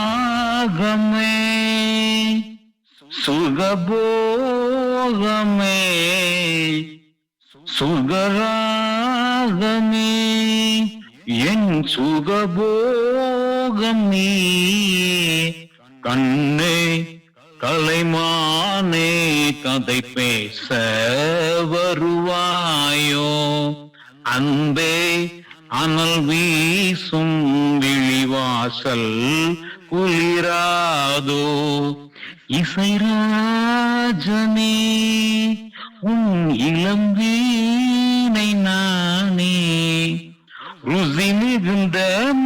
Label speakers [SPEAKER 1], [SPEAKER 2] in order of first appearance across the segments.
[SPEAKER 1] சுகராகமே சுகபோகமே சுகராகமே என் சுகபோகமே கண்ணே கலைமானே கதை பேச வருவாயோ? அன்பே அனல் வீசும் வாசல் குளிராதோ? இசைராஜனே உன் இளம் வீணை நானே. ருசி மிகுந்த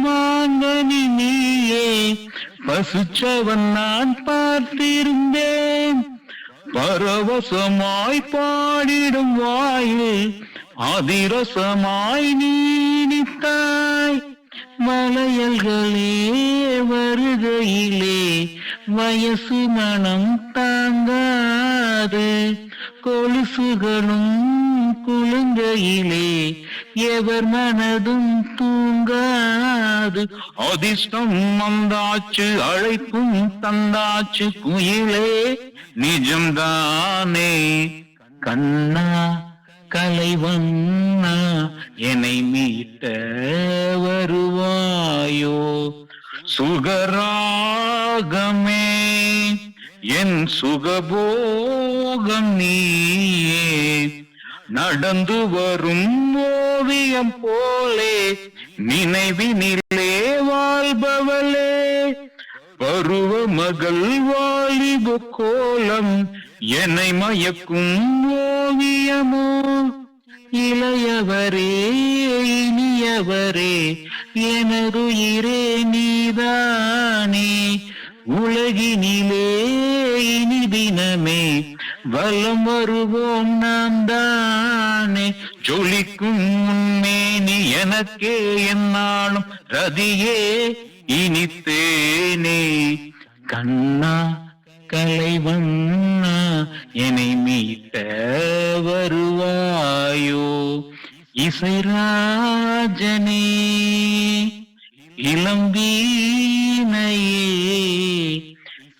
[SPEAKER 1] மாங்கனி நீயே பசுச்சவன் நான் பார்த்திருந்தேன். பரவசமாய் பாடிடும் வாயில் அதிரசமாய் நீடித்தாய். மலையல்களே வருகையிலே வயசு மனம் தாங்காது. கொலுசுகளும் குழுங்கையிலே எவர் மனதும் தூங்காது. அதிர்ஷ்டம் வந்தாச்சு அழைப்பும் தந்தாச்சு குயிலே நிஜம்தானே. கண்ணா கலைவண்ணா என்னை மீட்ட சுகராகமே. என் சுகபோகம் நீயே. நடந்து வரும் ஓவியம் போலே நினைவினிலே வாழ்பவளே. பருவ மகள் வாலிபு கோலம் என்னை மயக்கும் ஓவியமோ. இளையவரே இனியவரே எனதுயிரே நீதானே. உலகினிலே இனி தினமே வலம் வருவோம் நாம் தானே. ஜொலிக்கும் முன்னே நீ எனக்கே என்னாலும் ரதியே இனித்தேனே. கண்ணா கலைவண்ணா என்னை மீட்ட இசைராஜனே இளம்பீனையே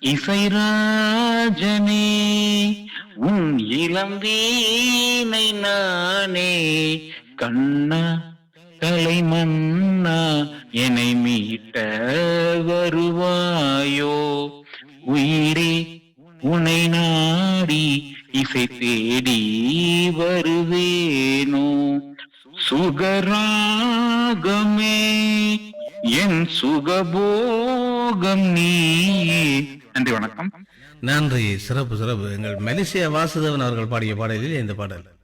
[SPEAKER 1] இசைராஜனே உன் இளம்பீனை நானே கண்ணா கலைமன்னா என்னை மீட்ட வருவாயோ? உயிரே உனை நாடி இசை தேடி வருவேனோ? சுகராகமே என் சுகபோகம் நீ. நன்றி வணக்கம்.
[SPEAKER 2] நன்றி சிறப்பு சிறப்பு. எங்கள் மலேசியா வாசுதேவன் அவர்கள் பாடிய பாடலில் இந்த பாடல்.